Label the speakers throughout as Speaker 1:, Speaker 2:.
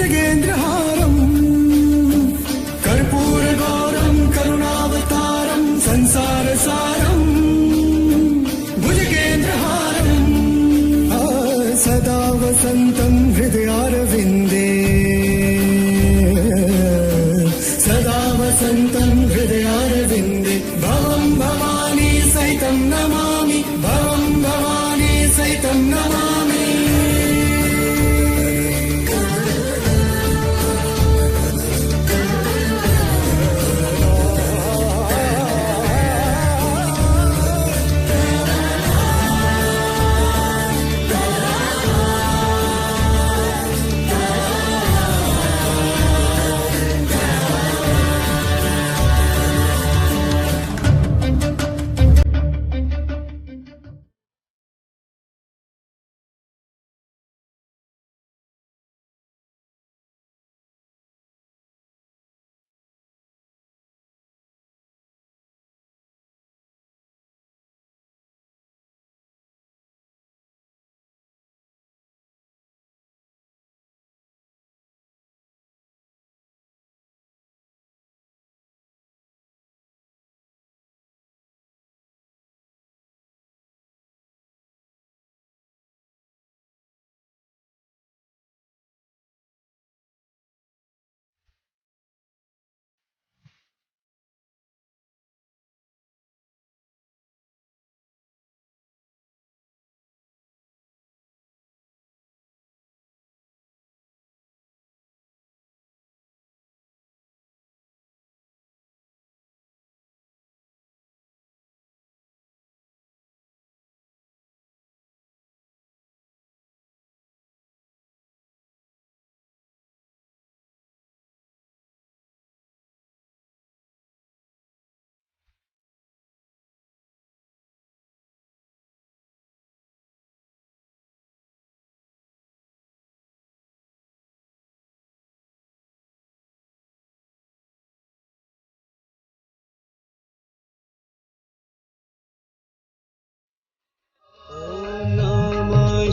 Speaker 1: Jagendra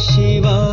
Speaker 1: 希
Speaker 2: 望。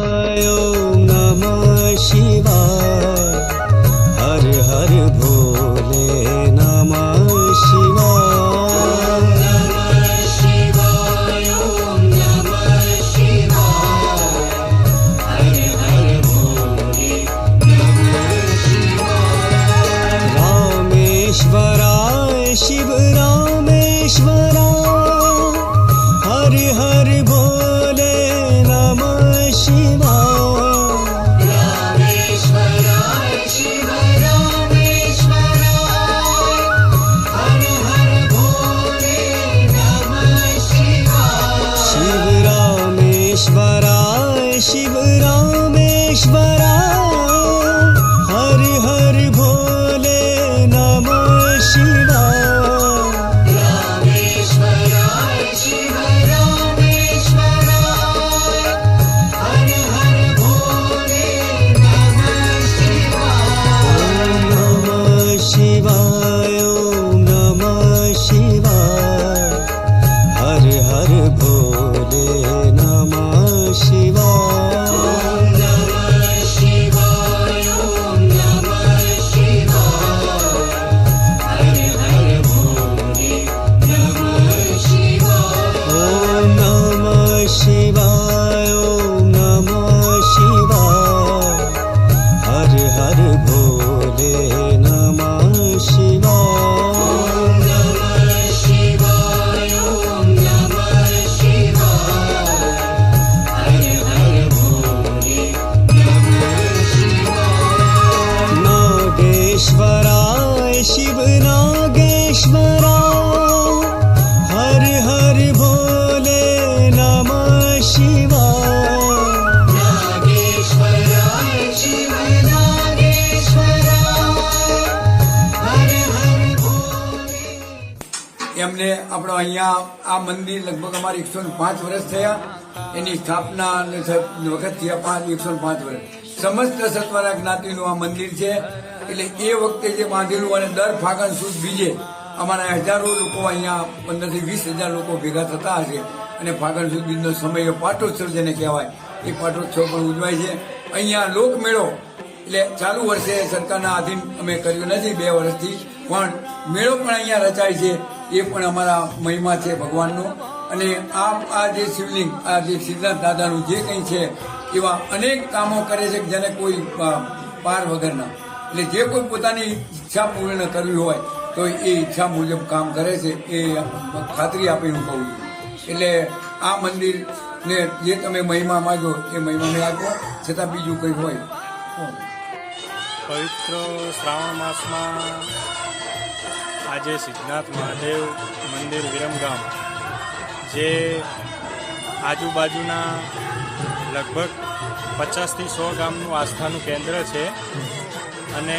Speaker 2: આપણો અહીંયા આ મંદિર લગભગ અમારે એકસો પાંચ વર્ષ થયા. એની સ્થાપના અને વખત થયા પાંચ એકસો પાંચ વર્ષ. સમસ્ત સત્વરા જ્ઞાતિનું આ મંદિર છે. એટલે એ વખતે જે બાંધેલું અને દર ફાગણ સુદ બીજે અમારા હજારો લોકો અહીંયા પંદરથી વીસ હજાર લોકો ભેગા થતા હશે.
Speaker 3: અને ફાગણ સુધીનો સમય પાટોત્સવ જેને કહેવાય, એ પાટોત્સવ પણ ઉજવાય છે. અહીંયા લોકમેળો, એટલે ચાલુ વર્ષે સરકારના આધીન અમે કર્યું નથી બે વર્ષથી, પણ મેળો પણ અહીંયા રચાય છે. એ પણ અમારા મહિમા છે ભગવાનનો. અને આ આ જે શિવલિંગ, આ જે સિદ્ધાર્થ દાદાનું જે કંઈ છે, એવા અનેક કામો કરે છે જેને કોઈ પાર વગરના એટલે જે કોઈ પોતાની ઈચ્છા પૂર્ણ કરવી હોય, તો એ ઈચ્છા મુજબ કામ કરે છે, એ ખાતરી આપી હું કહું છું. એટલે આ મંદિર ને જે તમે મહિમા માગો એ મહિમા મેં આપો છતાં બીજું કંઈ હોય.
Speaker 4: પવિત્ર શ્રાવણ માસમાં આજે સિદ્ધનાથ મહાદેવ મંદિર વિરમગામ, જે આજુબાજુના લગભગ પચાસથી સો ગામનું આસ્થાનું કેન્દ્ર છે. અને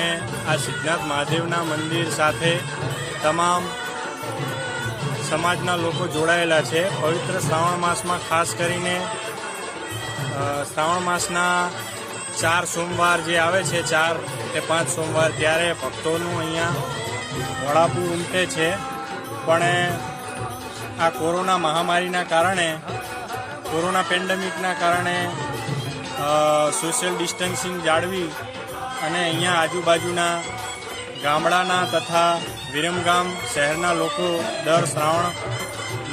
Speaker 4: આ સિદ્ધનાથ મહાદેવના મંદિર સાથે તમામ સમાજના લોકો જોડાયેલા છે. પવિત્ર શ્રાવણ માસમાં ખાસ કરીને શ્રાવણ માસના ચાર સોમવાર જે આવે છે, ચાર કે પાંચ સોમવાર, ત્યારે ભક્તોનું અહીંયા વડાપુર ઉમટે છે. પણ આ કોરોના મહામારીના કારણે, કોરોના પેન્ડેમિકના કારણે સોશિયલ ડિસ્ટન્સિંગ જાળવી અને અહીંયા આજુબાજુના ગામડાના તથા વિરમગામ શહેરના લોકો દર શ્રાવણ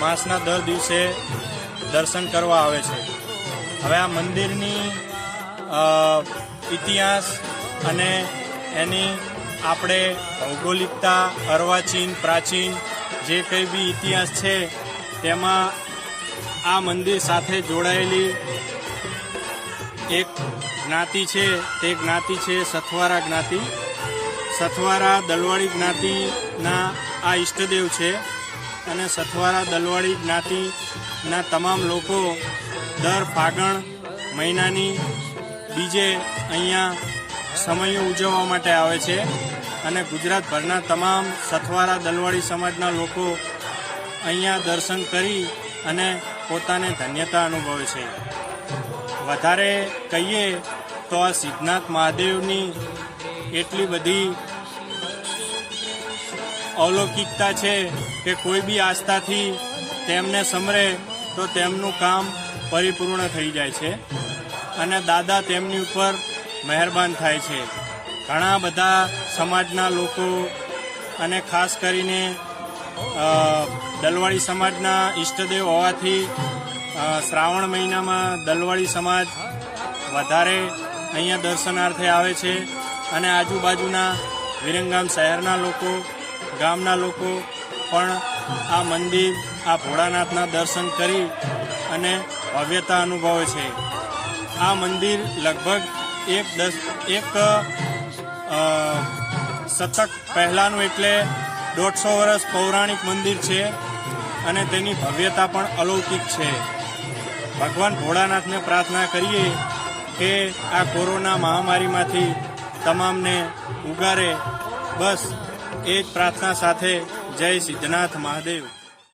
Speaker 4: માસના દર દિવસે દર્શન કરવા આવે છે. હવે આ મંદિરની ઇતિહાસ અને એની આપણે ભૌગોલિકતા, અર્વાચીન, પ્રાચીન, જે કંઈ બી ઇતિહાસ છે, તેમાં આ મંદિર સાથે જોડાયેલી એક જ્ઞાતિ છે, તે જ્ઞાતિ છે સથવારા જ્ઞાતિ. સથવારા દલવાડી જ્ઞાતિના આ ઈષ્ટદેવ છે અને સથવારા દલવાડી જ્ઞાતિના તમામ લોકો દર ફાગણ મહિનાની બીજે અહીંયા સમયો ઉજવવા માટે આવે છે. અને ગુજરાતભરના તમામ સથવારા દલવાડી સમાજના લોકો અહીંયા દર્શન કરી અને પોતાને ધન્યતા અનુભવે છે. વધારે કહીએ તો આ સિદ્ધનાથ મહાદેવની એટલી બધી અલૌકિકતા છે કે કોઈ બી આસ્થાથી તેમને સમરે તો તેમનું કામ પરિપૂર્ણ થઈ જાય છે અને દાદા તેમની ઉપર મહેરબાન થાય છે. ઘણા બધા સમાજના લોકો અને ખાસ કરીને દલવાડી સમાજના ઈષ્ટદેવ હોવાથી શ્રાવણ મહિનામાં દલવાડી સમાજ વધારે અહીંયા દર્શનાર્થે આવે છે અને આજુબાજુના વિરંગામ શહેરના લોકો, ગામના લોકો પણ આ મંદિર, આ ભોળાનાથના દર્શન કરી અને ભવ્યતા અનુભવે છે. આ મંદિર લગભગ એક દસ, એક શતક પહેલાંનું એટલે દોઢસો વર્ષ પૌરાણિક મંદિર છે અને તેની ભવ્યતા પણ અલૌકિક છે. ભગવાન ભોળાનાથને પ્રાર્થના કરીએ કે આ કોરોના મહામારીમાંથી તમામને ઉગારે. બસ, એ જ પ્રાર્થના સાથે જય સિદ્ધનાથ મહાદેવ.